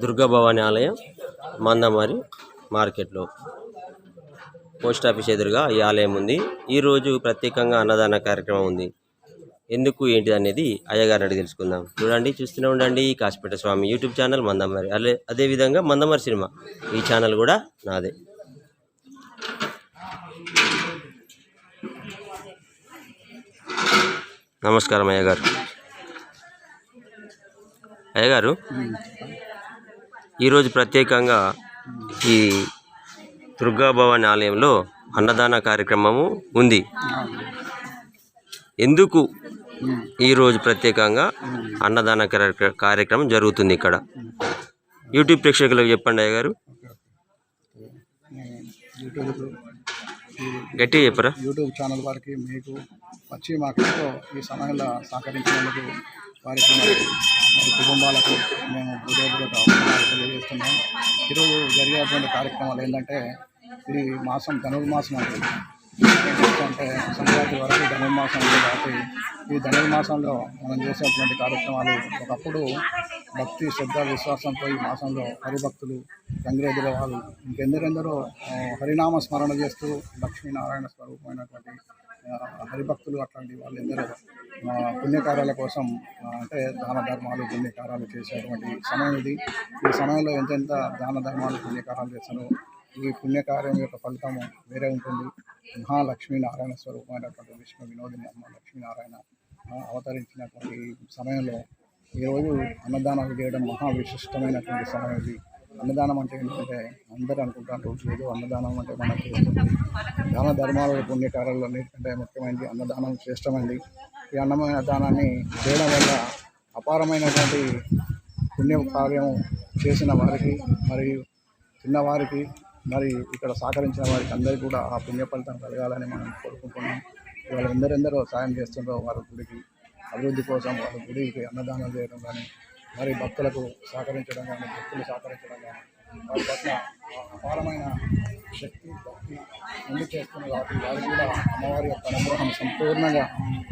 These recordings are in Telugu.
దుర్గా భవాని ఆలయం మందమారి మార్కెట్లో. పోస్ట్ ఆఫీస్ ఎదురుగా ఈ ఆలయం ఉంది. ఈరోజు ప్రత్యేకంగా అన్నదాన కార్యక్రమం ఉంది. ఎందుకు ఏంటి అనేది అయ్యగారిని అడిగి తెలుసుకుందాం. చూడండి చూస్తూనే ఉండండి. కాసిపేట స్వామి యూట్యూబ్ ఛానల్ మందమారి అదే అదేవిధంగా మందమారి సినిమా. ఈ ఛానల్ కూడా నాదే. నమస్కారం అయ్యగారు. అయ్యగారు ఈరోజు ప్రత్యేకంగా ఈ దుర్గాభవాని ఆలయంలో అన్నదాన కార్యక్రమము ఉంది. ఎందుకు ఈరోజు ప్రత్యేకంగా అన్నదాన కార్యక్రమం జరుగుతుంది ఇక్కడ? యూట్యూబ్ ప్రేక్షకులకు చెప్పండి అయ్య గారు గట్టిగా చెప్పరా? యూట్యూబ్ ఛానల్ వారికి మీకు వచ్చి మాకు ఎంతో ఈ సమయంలో సహకరించినందుకు వారికి కుటుంబాలకు మేము హృదయపూర్వక తెలియజేస్తున్నాం. ఈరోజు జరిగేటువంటి కార్యక్రమాలు ఏంటంటే ఇది మాసం ధనుర్మాసం అంటుంది అంటే సంక్రాంతి వరకు ధనుర్మాసం ఉంది కాబట్టి ఈ ధనుర్మాసంలో మనం చేసేటువంటి కార్యక్రమాలు ఒకప్పుడు భక్తి శ్రద్ధ విశ్వాసంతో ఈ మాసంలో హరిభక్తులు గంగిరెద్దుల వాళ్ళు ఇంకెందరెందరో హరినామ స్మరణ చేస్తూ లక్ష్మీనారాయణ స్వరూపమైనటువంటి హరిభక్తులు అట్లాంటి వాళ్ళు ఎందరో పుణ్యకార్యాల కోసం అంటే దాన ధర్మాలు పుణ్యకార్యాలు చేసేటువంటి సమయం ఇది. ఈ సమయంలో ఎంతెంత దాన ధర్మాలు పుణ్యకార్యాలు చేస్తారో ఈ పుణ్యకార్యం యొక్క ఫలితం వేరే ఉంటుంది. మహాలక్ష్మీనారాయణ స్వరూపమైనటువంటి విష్ణు వినోదిని అమ్మ లక్ష్మీనారాయణ అవతరించినటువంటి సమయంలో ఈరోజు అన్నదానాలు చేయడం మహా విశిష్టమైనటువంటి సమయం ఇది. అన్నదానం అంటే ఏంటంటే అందరూ అనుకుంటారు ఏదో అన్నదానం అంటే మనకి దాన ధర్మాల పుణ్యకార్యాలు అన్నిటికంటే ముఖ్యమైనది అన్నదానం శ్రేష్టమైనది. ఈ అన్నమైన దానాన్ని చేయడం వల్ల అపారమైనటువంటి పుణ్య కార్యం చేసిన వారికి మరియు చిన్నవారికి మరి ఇక్కడ సహకరించిన వారికి అందరికీ కూడా ఆ పుణ్య ఫలితం కలగాలని మనం కోరుకుంటున్నాం. ఇవాళ ఎందరెందరో సాయం చేస్తుండ్రో వారి గుడికి అభివృద్ధి కోసం వారి గుడికి అన్నదానం చేయడం కానీ మరి భక్తులకు సహకరించడం కానీ భక్తులు సహకరించడం కానీ వారి పట్ల అపారమైన శక్తి భక్తి ముందు చేస్తున్న కాబట్టి వారికి కూడా అమ్మవారి యొక్క అనుగ్రహం సంపూర్ణంగా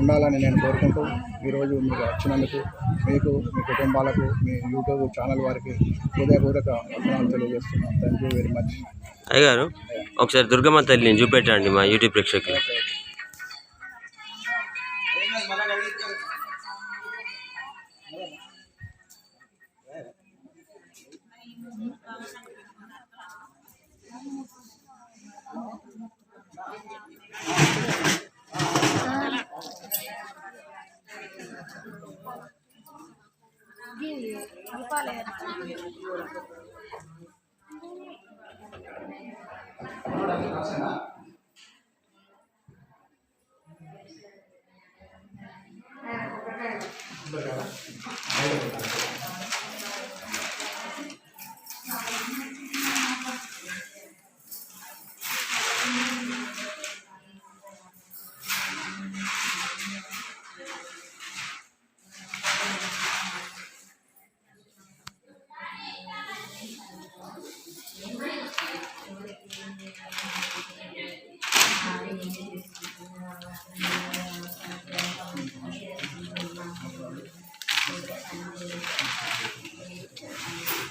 ఉండాలని నేను కోరుకుంటూ ఈరోజు మీరు వచ్చినందుకు మీకు మీ కుటుంబాలకు మీ యూట్యూబ్ ఛానల్ వారికి హృదయపూర్వక వందనాలు తెలియజేస్తున్నాను. థ్యాంక్ యూ వెరీ మచ్ అయ్య గారు ఒకసారి దుర్గమ్మ తల్లిని చూపెట్టండి మా యూట్యూబ్ ప్రేక్షకులు. Gracias.